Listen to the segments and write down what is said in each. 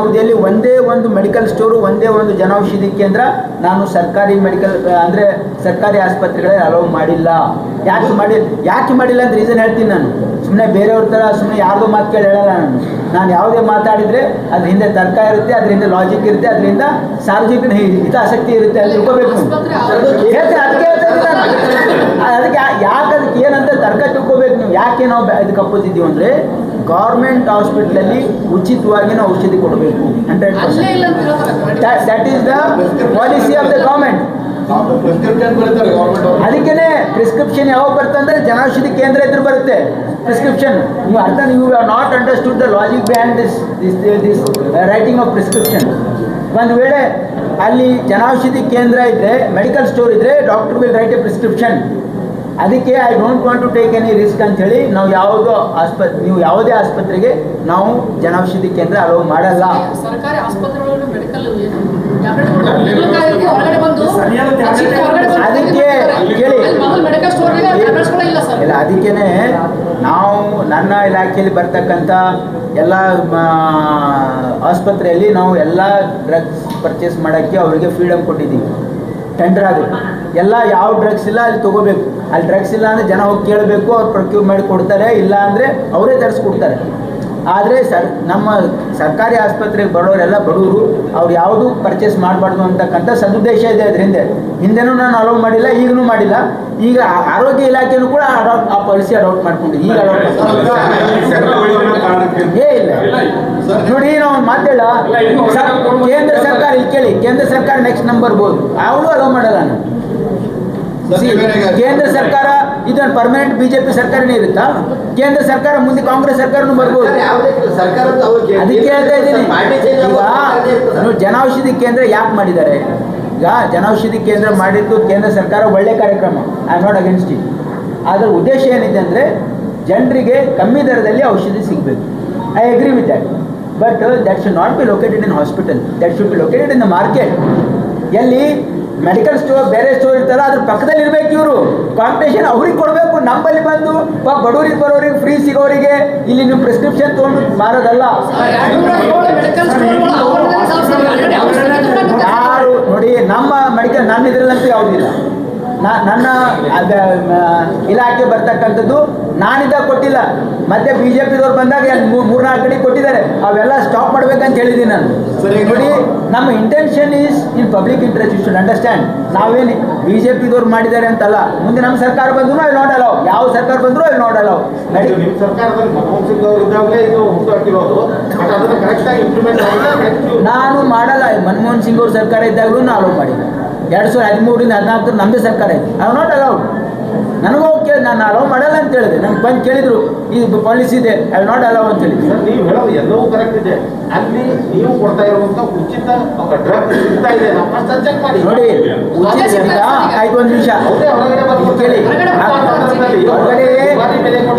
ಅವಧಿಯಲ್ಲಿ ಒಂದೇ ಒಂದು ಮೆಡಿಕಲ್ ಸ್ಟೋರು ಒಂದೇ ಒಂದು ಜನೌಷಧಿ ಕೇಂದ್ರ. ನಾನು ಸರ್ಕಾರಿ ಮೆಡಿಕಲ್ ಅಂದರೆ ಸರ್ಕಾರಿ ಆಸ್ಪತ್ರೆಗಳೇ ಅಲೋವ್ ಮಾಡಿಲ್ಲ. ಯಾಕೆ ಮಾಡಿ ಯಾಕೆ ಮಾಡಿಲ್ಲ ಅಂತ ರೀಸನ್ ಹೇಳ್ತೀನಿ ನಾನು. ಸುಮ್ಮನೆ ಬೇರೆಯವ್ರ ಥರ ಸುಮ್ಮನೆ ಯಾರ್ದೋ ಮಾತು ಕೇಳಿ ಹೇಳಲ್ಲ ನಾನು. ನಾನು ಯಾವುದೇ ಮಾತಾಡಿದರೆ ಅದ್ರ ಹಿಂದೆ ತರ್ಕ ಇರುತ್ತೆ ಅದರಿಂದ ಲಾಜಿಕ್ ಇರುತ್ತೆ, ಅದರಿಂದ ಸಾರ್ವಜನಿಕರ ಹಿತಾಸಕ್ತಿ ಇರುತ್ತೆ ಅದು ತಿಳ್ಕೋಬೇಕು. ಅದಕ್ಕೆ. ಅದಕ್ಕೆ ಯಾಕೆ ಅದಕ್ಕೆ ಏನಂತ ತರ್ಕ ತಿಳ್ಕೋಬೇಕು ನೀವು. ಯಾಕೆ ನಾವು ಇದಕ್ಕೆ ಅಪ್ಪೋಸಿದ್ದೀವಿ ಅಂದರೆ ಗೌರ್ಮೆಂಟ್ ಹಾಸ್ಪಿಟ್ಲಲ್ಲಿ ಉಚಿತವಾಗಿನ ಔಷಧಿ ಕೊಡಬೇಕು hundred percent that is the policy of the government ಅದಕ್ಕೇನೆ ಪ್ರಿಸ್ಕ್ರಿಪ್ಷನ್ ಯಾವಾಗ ಬರುತ್ತೆ ಅಂದ್ರೆ ಜನೌಷಧಿ ಕೇಂದ್ರ ಇದ್ರ ಬರುತ್ತೆ. ಪ್ರಿಸ್ಕ್ರಿಪ್ಷನ್ ನೀವು ಅರ್ಥ ನೀವು are not understood the logic behind this this this writing of prescription ಒಂದು ವೇಳೆ ಅಲ್ಲಿ ಜನೌಷಧಿ ಕೇಂದ್ರ ಇದ್ದರೆ ಮೆಡಿಕಲ್ ಸ್ಟೋರ್ ಇದ್ದರೆ doctor will write a prescription ಅದಕ್ಕೆ I don't want to take any risk ಅಂತ ಹೇಳಿ ನಾವು ಯಾವುದೋ ಆಸ್ಪತ್ರೆ ನೀವು ಯಾವುದೇ ಆಸ್ಪತ್ರೆಗೆ ನಾವು ಜನೌಷಧಿ ಕೇಂದ್ರ ಅಲೋ ಮಾಡಲ್ಲ. ಸರ್ಕಾರಿ ಆಸ್ಪತ್ರೆಗಳಲ್ಲಿ ಮೆಡಿಕಲ್ ಅದಕ್ಕೆ ಕೇಳಿ. ಇಲ್ಲ ಸರ್. ಇಲ್ಲ ಅದಕ್ಕೇನೆ ನಾವು ನನ್ನ ಇಲಾಖೆಯಲ್ಲಿ ಬರ್ತಕ್ಕಂಥ ಎಲ್ಲ ಮ, ಆಸ್ಪತ್ರೆಯಲ್ಲಿ ನಾವು ಎಲ್ಲ ಡ್ರಗ್ಸ್ ಪರ್ಚೇಸ್ ಮಾಡೋಕ್ಕೆ ಅವರಿಗೆ ಫ್ರೀಡಮ್ ಕೊಟ್ಟಿದ್ದೀವಿ. ಟೆಂಡರ್ ಅದು ಎಲ್ಲ ಯಾವ ಡ್ರಗ್ಸ್ ಇಲ್ಲ ಅಲ್ಲಿ ತಗೋಬೇಕು. ಅಲ್ಲಿ ಡ್ರಗ್ಸ್ ಇಲ್ಲ ಅಂದರೆ ಜನ ಹೋಗಿ ಕೇಳಬೇಕು ಅವ್ರು ಪ್ರೊಕ್ಯೂರ್ ಮಾಡಿ ಕೊಡ್ತಾರೆ ಇಲ್ಲ ಅಂದರೆ ಅವರೇ ತರಿಸ್ಕೊಡ್ತಾರೆ. ಆದರೆ ಸರ್ ನಮ್ಮ ಸರ್ಕಾರಿ ಆಸ್ಪತ್ರೆಗೆ ಬರೋರೆಲ್ಲ ಬಡವರು ಅವ್ರು ಯಾವುದು ಪರ್ಚೇಸ್ ಮಾಡಬಾರ್ದು ಅಂತಕ್ಕಂಥ ಸದುದ್ದೇಶ ಇದೆ ಅದರಿಂದ. ಹಿಂದೆ ಹಿಂದೆನೂ ನಾನು ಅಲೋ ಮಾಡಿಲ್ಲ ಈಗಲೂ ಮಾಡಿಲ್ಲ. ಈಗ ಆರೋಗ್ಯ ಇಲಾಖೆನೂ ಕೂಡ ಅಡಾಪ್ಟ್ ಆ ಪಾಲಿಸಿ ಅಡಾಪ್ಟ್ ಮಾಡ್ಕೊಂಡು ಈಗ ಏ ಇಲ್ಲ ನೋಡಿ ನಾವು ಮಾತಾಡ ಕೇಂದ್ರ ಸರ್ಕಾರ ಇಲ್ಲಿ ಕೇಳಿ ಕೇಂದ್ರ ಸರ್ಕಾರ ನೆಕ್ಸ್ಟ್ ನಂಬರ್ ಬೋದು. ಅವಳು ಅಲೋ ಮಾಡಲ್ಲ ನಾನು. ಕೇಂದ್ರ ಸರ್ಕಾರ ಇದನ್ನು ಪರ್ಮನೆಂಟ್ ಬಿಜೆಪಿ ಸರ್ಕಾರನೇ ಇರುತ್ತಾ? ಕೇಂದ್ರ ಸರ್ಕಾರ ಮುಂದೆ ಕಾಂಗ್ರೆಸ್ ಸರ್ಕಾರನೂ ಬರ್ಬೋದು. ಅದಕ್ಕೆ ಹೇಳ್ತಾ ಇದ್ದೀನಿ. ಜನೌಷಧಿ ಕೇಂದ್ರ ಯಾಕೆ ಮಾಡಿದ್ದಾರೆ? ಈಗ ಜನೌಷಧಿ ಕೇಂದ್ರ ಮಾಡಿದ್ದು ಕೇಂದ್ರ ಸರ್ಕಾರ ಒಳ್ಳೆ ಕಾರ್ಯಕ್ರಮ. ಐ ನಾಟ್ ಅಗೇನ್ಸ್ಟ್ ಇಟ್ ಅದರ ಉದ್ದೇಶ ಏನಿದೆ ಅಂದರೆ ಜನರಿಗೆ ಕಮ್ಮಿ ದರದಲ್ಲಿ ಔಷಧಿ ಸಿಗಬೇಕು. I agree with that but that should not be located in hospital that should be located in the market ಎಲ್ಲಿ? ಮೆಡಿಕಲ್ ಸ್ಟೋರ್ ಬೇರೆ ಸ್ಟೋರ್ ಇರ್ತಲ್ಲ, ಅದ್ರ ಪಕ್ಕದಲ್ಲಿ ಇರ್ಬೇಕು ಇವರು. ಕಾಂಪಿಟೇಷನ್ ಅವ್ರಿಗೆ ಕೊಡಬೇಕು, ನಮ್ಮಲ್ಲಿ ಬಂದು ಬಡವರಿಗೆ ಬರೋರಿಗೆ ಫ್ರೀ ಸಿಗೋರಿಗೆ ಇಲ್ಲಿ ನೀವು ಪ್ರಿಸ್ಕ್ರಿಪ್ಷನ್ ತೊಗೊಂಡು ಮಾರೋದಲ್ಲ. ಯಾರು ನೋಡಿ, ನಮ್ಮ ಮೆಡಿಕಲ್ ನನ್ನ ಇದ್ರಲ್ಲಂತೂ ಯಾವುದಿಲ್ಲ ನನ್ನ ಇಲಾಖೆ ಬರ್ತಕ್ಕಂಥದ್ದು ನಾನಿದ್ದಾಗ ಕೊಟ್ಟಿಲ್ಲ. ಮತ್ತೆ ಬಿ ಜೆ ಪಿದವ್ರು ಬಂದಾಗ ಮೂರ್ನಾಲ್ಕು ಕಡೆ ಕೊಟ್ಟಿದ್ದಾರೆ. ಅವೆಲ್ಲ ಮಾಡ್ಬೇಕಂತ ಹೇಳಿದ್ದೀನಿ ನಾನು. ಸರಿ, ನೋಡಿ ನಮ್ಮ intention is in public interest you should understand ನಾವೇನು ಬಿ ಜೆ ಪಿದವ್ರು ಮಾಡಿದ್ದಾರೆ ಅಂತಲ್ಲ ಮುಂದೆ ನಮ್ಮ ಸರ್ಕಾರ ಬಂದ್ರು ಅಲ್ಲಿ ನೋಡಲ್ಲ ಯಾವ ಸರ್ಕಾರ ಬಂದ್ರು ಅಲ್ಲಿ ನೋಡಲ್ಲ ನಾನು ಮಾಡಲ್ಲ ಮನಮೋಹನ್ ಸಿಂಗ್ ಅವ್ರ ಸರ್ಕಾರ ಇದ್ದಾಗಲೂ ನಾನು ಅಲೋ ಮಾಡಿಲ್ಲ. ಎರಡು ಸಾವಿರದ ಹದಿಮೂರರಿಂದ ಹದಿನಾಲ್ಕರ ನಮ್ಮದೇ ಸರ್ಕಾರ ಇದೆ. ಐ ನಾಟ್ ಅಲೌಡ್ ನನಗೂ ಕೇಳಿ ನಾನು ಅಲೋ ಮಾಡಲ್ಲ ಅಂತ ಹೇಳಿದೆ. ನಮ್ಗೆ ಬಂದು ಕೇಳಿದ್ರು ಈ ಪಾಲಿಸಿ ಇದೆ ಐ ನಾಟ್ ಅಲೋ ಅಂತ ಹೇಳಿ ಸರ್ ನೀವು ಹೇಳೋದು ಎಲ್ಲವೂ ಕರೆಕ್ಟ್ ಇದೆ. ಅಲ್ಲಿ ನೀವು ಕೊಡ್ತಾ ಇರುವಂತ ಉಚಿತ ಡ್ರಗ್ ಸಿಗ್ತಾ ಇದೆ. ಚೆಕ್ ಮಾಡಿ. ನೋಡಿ ಉಚಿತ ಅಂತ ಆಯ್ತು ಒಂದು ನಿಮಿಷ ಹೊರಗಡೆ ಬಂದು ಕೇಳಿ. ಹೊರಗಡೆ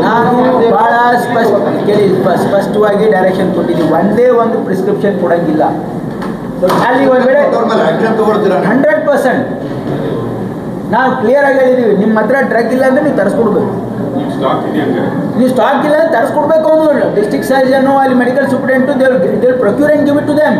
ನಾನು ಬಹಳ ಸ್ಪಷ್ಟ ಕೇಳಿ ಸ್ಪಷ್ಟವಾಗಿ ಡೈರೆಕ್ಷನ್ ಕೊಟ್ಟಿದ್ದೀನಿ. ಒಂದೇ ಒಂದು ಪ್ರಿಸ್ಕ್ರಿಪ್ಷನ್ ಕೊಡಂಗಿಲ್ಲ. ಅಲ್ಲಿ ಒಂದು ವೇಳೆ ಹಂಡ್ರೆಡ್ ಪರ್ಸೆಂಟ್ ನಾವು ಕ್ಲಿಯರ್ ಆಗಿ ಹೇಳಿದೀವಿ ನಿಮ್ಮ ಹತ್ರ ಡ್ರಗ್ ಇಲ್ಲ ಅಂದ್ರೆ ನೀವು ತರಿಸ್ಕೊಡ್ಬೇಕು. ನೀವು ಸ್ಟಾಕ್ ಇಲ್ಲ ಅಂದ್ರೆ ತರಿಸ್ಕೊಡ್ಬೇಕು ಅವನು ಡಿಸ್ಟ್ರಿಕ್ಟ್ ಸರ್ಜನು ಅಲ್ಲಿ medical superintendent they've they've procure and give it to them